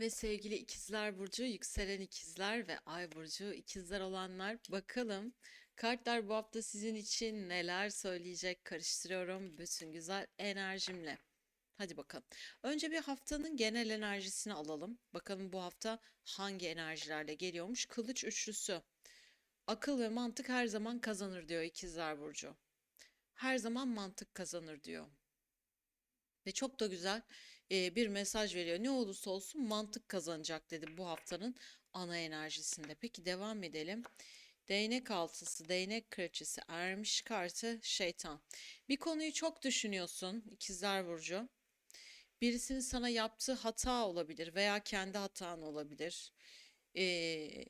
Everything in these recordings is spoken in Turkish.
Ve sevgili ikizler burcu, yükselen ikizler ve ay burcu ikizler olanlar bakalım kartlar bu hafta sizin için neler söyleyecek karıştırıyorum bütün güzel enerjimle. Hadi bakalım. Önce bir haftanın genel enerjisini alalım. Bakalım bu hafta hangi enerjilerle geliyormuş? Kılıç üçlüsü. Akıl ve mantık her zaman kazanır diyor ikizler burcu. Her zaman mantık kazanır diyor. Ve çok da güzel e, bir mesaj veriyor. Ne olursa olsun mantık kazanacak dedi bu haftanın ana enerjisinde. Peki devam edelim. Değnek altısı, değnek kraliçesi, ermiş kartı, şeytan. Bir konuyu çok düşünüyorsun, ikizler burcu. Birisinin sana yaptığı hata olabilir veya kendi hatan olabilir. Ee,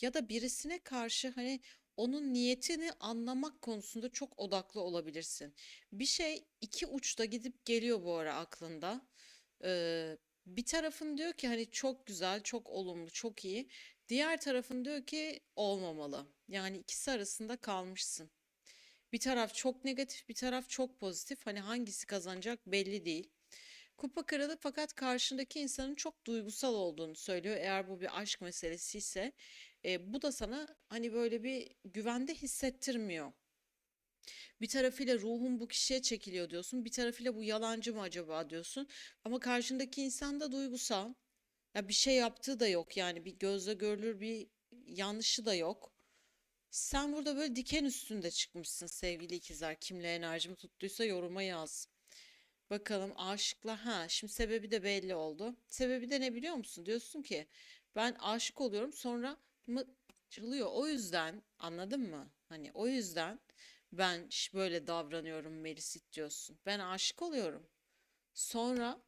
ya da birisine karşı hani onun niyetini anlamak konusunda çok odaklı olabilirsin. Bir şey iki uçta gidip geliyor bu ara aklında. Ee, bir tarafın diyor ki hani çok güzel, çok olumlu, çok iyi. Diğer tarafın diyor ki olmamalı. Yani ikisi arasında kalmışsın. Bir taraf çok negatif, bir taraf çok pozitif. Hani hangisi kazanacak belli değil. Kupa kralı fakat karşındaki insanın çok duygusal olduğunu söylüyor. Eğer bu bir aşk meselesi ise e, bu da sana hani böyle bir güvende hissettirmiyor. Bir tarafıyla ruhun bu kişiye çekiliyor diyorsun. Bir tarafıyla bu yalancı mı acaba diyorsun. Ama karşındaki insan da duygusal. Ya bir şey yaptığı da yok yani bir gözle görülür bir yanlışı da yok. Sen burada böyle diken üstünde çıkmışsın sevgili ikizler. Kimle enerjimi tuttuysa yoruma yaz. Bakalım aşıklar ha şimdi sebebi de belli oldu. Sebebi de ne biliyor musun? Diyorsun ki ben aşık oluyorum sonra mı açılıyor. O yüzden anladın mı? Hani o yüzden ben böyle davranıyorum Melisit diyorsun. Ben aşık oluyorum. Sonra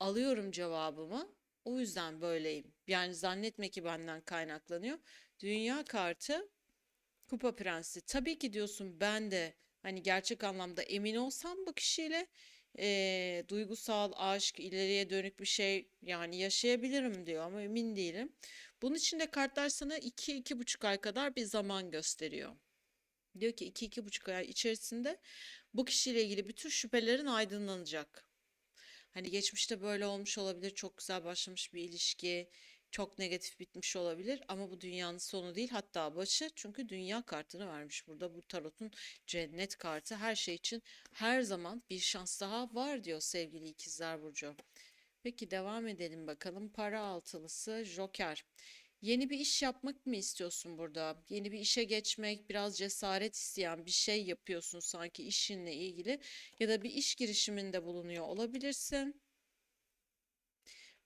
alıyorum cevabımı. O yüzden böyleyim. Yani zannetme ki benden kaynaklanıyor. Dünya kartı Kupa Prensi. Tabii ki diyorsun ben de hani gerçek anlamda emin olsam bu kişiyle eee, duygusal aşk, ileriye dönük bir şey yani yaşayabilirim diyor ama emin değilim. Bunun için de kartlar sana iki iki buçuk ay kadar bir zaman gösteriyor. Diyor ki iki iki buçuk ay içerisinde bu kişiyle ilgili bütün şüphelerin aydınlanacak. Hani geçmişte böyle olmuş olabilir, çok güzel başlamış bir ilişki, çok negatif bitmiş olabilir ama bu dünyanın sonu değil hatta başı çünkü dünya kartını vermiş burada bu tarotun cennet kartı her şey için her zaman bir şans daha var diyor sevgili ikizler burcu. Peki devam edelim bakalım para altılısı Joker. Yeni bir iş yapmak mı istiyorsun burada? Yeni bir işe geçmek, biraz cesaret isteyen bir şey yapıyorsun sanki işinle ilgili ya da bir iş girişiminde bulunuyor olabilirsin.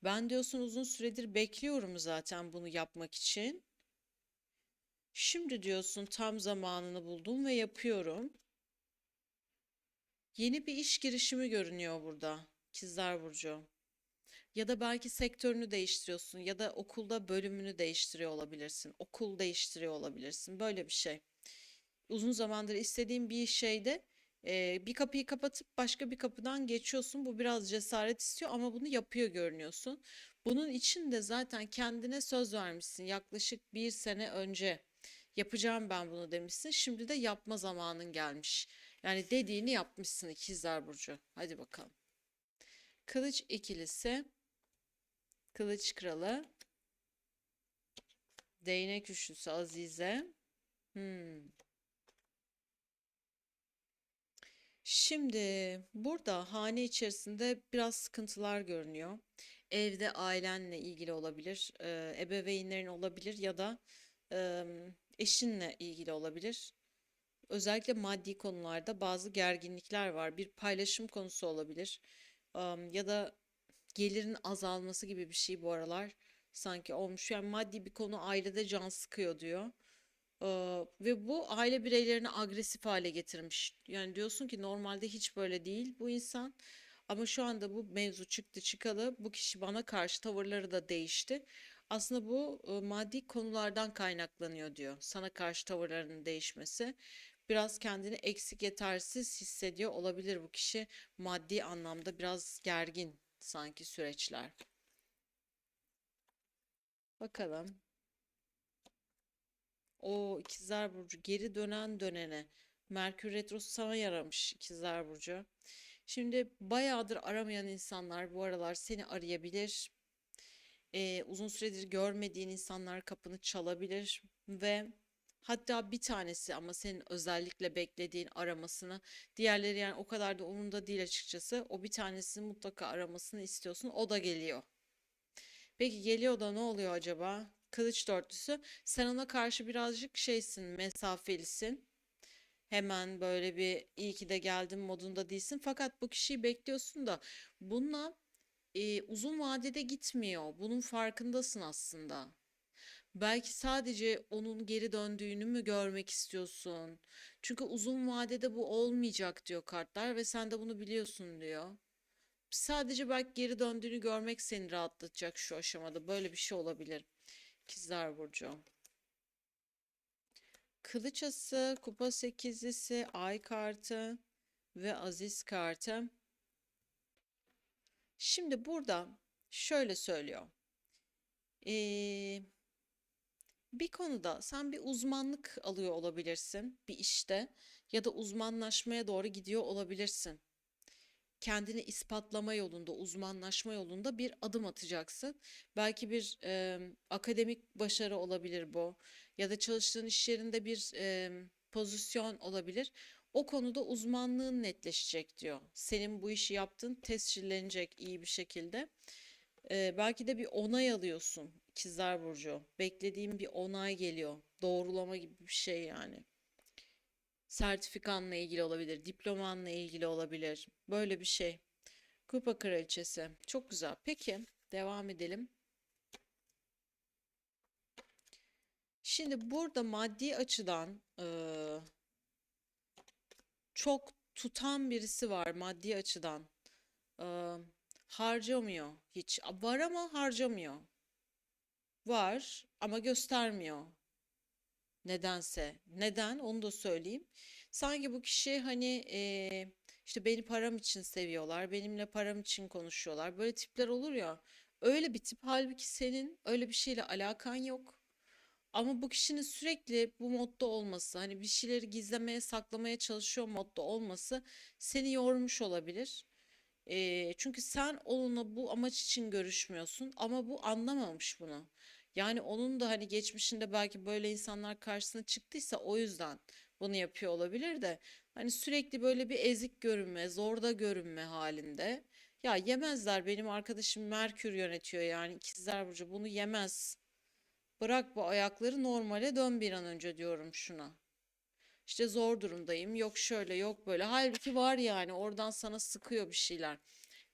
Ben diyorsun uzun süredir bekliyorum zaten bunu yapmak için. Şimdi diyorsun tam zamanını buldum ve yapıyorum. Yeni bir iş girişimi görünüyor burada. İkizler Burcu. Ya da belki sektörünü değiştiriyorsun ya da okulda bölümünü değiştiriyor olabilirsin. Okul değiştiriyor olabilirsin. Böyle bir şey. Uzun zamandır istediğin bir şeyde e, bir kapıyı kapatıp başka bir kapıdan geçiyorsun. Bu biraz cesaret istiyor ama bunu yapıyor görünüyorsun. Bunun için de zaten kendine söz vermişsin. Yaklaşık bir sene önce yapacağım ben bunu demişsin. Şimdi de yapma zamanın gelmiş. Yani dediğini yapmışsın İkizler Burcu. Hadi bakalım. Kılıç ikilisi, Kılıç Kralı, Değnek Üçlüsü Azize. Hmm. Şimdi burada hane içerisinde biraz sıkıntılar görünüyor. Evde ailenle ilgili olabilir, ebeveynlerin olabilir ya da eşinle ilgili olabilir. Özellikle maddi konularda bazı gerginlikler var. Bir paylaşım konusu olabilir. Ya da gelirin azalması gibi bir şey bu aralar sanki olmuş. Yani maddi bir konu ailede can sıkıyor diyor. Ve bu aile bireylerini agresif hale getirmiş. Yani diyorsun ki normalde hiç böyle değil bu insan. Ama şu anda bu mevzu çıktı çıkalı bu kişi bana karşı tavırları da değişti. Aslında bu maddi konulardan kaynaklanıyor diyor. Sana karşı tavırlarının değişmesi. Biraz kendini eksik yetersiz hissediyor olabilir bu kişi. Maddi anlamda biraz gergin sanki süreçler. Bakalım. O ikizler burcu geri dönen dönene. Merkür retrosu sana yaramış ikizler burcu. Şimdi bayağıdır aramayan insanlar bu aralar seni arayabilir. e, uzun süredir görmediğin insanlar kapını çalabilir ve hatta bir tanesi ama senin özellikle beklediğin aramasını diğerleri yani o kadar da umurunda değil açıkçası. O bir tanesini mutlaka aramasını istiyorsun. O da geliyor. Peki geliyor da ne oluyor acaba? Kılıç dörtlüsü. Sen ona karşı birazcık şeysin, mesafelisin. Hemen böyle bir iyi ki de geldim modunda değilsin. Fakat bu kişiyi bekliyorsun da bununla e, uzun vadede gitmiyor. Bunun farkındasın aslında. Belki sadece onun geri döndüğünü mü görmek istiyorsun? Çünkü uzun vadede bu olmayacak diyor kartlar ve sen de bunu biliyorsun diyor. Sadece belki geri döndüğünü görmek seni rahatlatacak şu aşamada. Böyle bir şey olabilir. İkizler Burcu. Kılıç ası, kupa sekizlisi, ay kartı ve aziz kartı. Şimdi burada şöyle söylüyor. Ee, bir konuda sen bir uzmanlık alıyor olabilirsin bir işte ya da uzmanlaşmaya doğru gidiyor olabilirsin. Kendini ispatlama yolunda, uzmanlaşma yolunda bir adım atacaksın. Belki bir e, akademik başarı olabilir bu ya da çalıştığın iş yerinde bir e, pozisyon olabilir. O konuda uzmanlığın netleşecek diyor. Senin bu işi yaptığın tescillenecek iyi bir şekilde. Ee, belki de bir onay alıyorsun İkizler Burcu. Beklediğin bir onay geliyor. Doğrulama gibi bir şey yani. Sertifikanla ilgili olabilir, diplomanla ilgili olabilir. Böyle bir şey. Kupa Kraliçesi. Çok güzel. Peki, devam edelim. Şimdi burada maddi açıdan eee, çok tutan birisi var maddi açıdan. Eee, harcamıyor hiç. Var ama harcamıyor. Var ama göstermiyor. Nedense. Neden? Onu da söyleyeyim. Sanki bu kişi hani eee, işte beni param için seviyorlar, benimle param için konuşuyorlar. Böyle tipler olur ya. Öyle bir tip. Halbuki senin öyle bir şeyle alakan yok. Ama bu kişinin sürekli bu modda olması, hani bir şeyleri gizlemeye, saklamaya çalışıyor modda olması seni yormuş olabilir. Eee, çünkü sen onunla bu amaç için görüşmüyorsun ama bu anlamamış bunu. Yani onun da hani geçmişinde belki böyle insanlar karşısına çıktıysa o yüzden bunu yapıyor olabilir de hani sürekli böyle bir ezik görünme, zorda görünme halinde. Ya yemezler benim arkadaşım Merkür yönetiyor yani İkizler Burcu bunu yemez. Bırak bu ayakları normale dön bir an önce diyorum şuna. İşte zor durumdayım. Yok şöyle, yok böyle. Halbuki var yani oradan sana sıkıyor bir şeyler.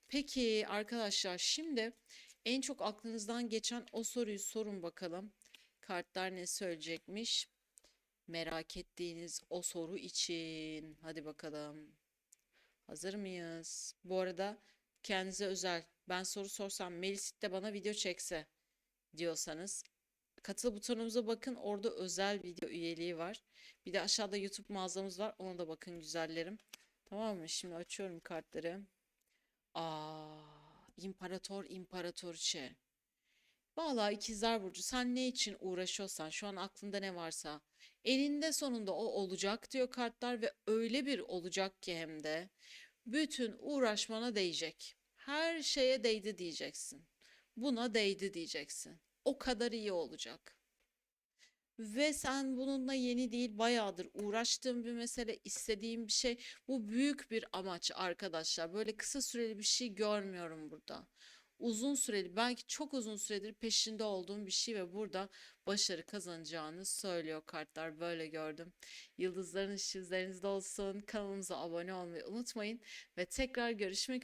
Peki arkadaşlar şimdi en çok aklınızdan geçen o soruyu sorun bakalım. Kartlar ne söyleyecekmiş? Merak ettiğiniz o soru için. Hadi bakalım. Hazır mıyız? Bu arada kendinize özel. Ben soru sorsam Melis de bana video çekse diyorsanız Katıl butonumuza bakın. Orada özel video üyeliği var. Bir de aşağıda YouTube mağazamız var. Ona da bakın güzellerim. Tamam mı? Şimdi açıyorum kartları. Aa, İmparator İmparatoriçe. Vallahi İkizler Burcu sen ne için uğraşıyorsan şu an aklında ne varsa eninde sonunda o olacak diyor kartlar ve öyle bir olacak ki hem de bütün uğraşmana değecek. Her şeye değdi diyeceksin. Buna değdi diyeceksin. O kadar iyi olacak. Ve sen bununla yeni değil, bayağıdır uğraştığın bir mesele, istediğin bir şey. Bu büyük bir amaç arkadaşlar. Böyle kısa süreli bir şey görmüyorum burada. Uzun süreli, belki çok uzun süredir peşinde olduğum bir şey ve burada başarı kazanacağını söylüyor kartlar. Böyle gördüm. Yıldızların işi üzerinizde olsun. Kanalımıza abone olmayı unutmayın ve tekrar görüşmek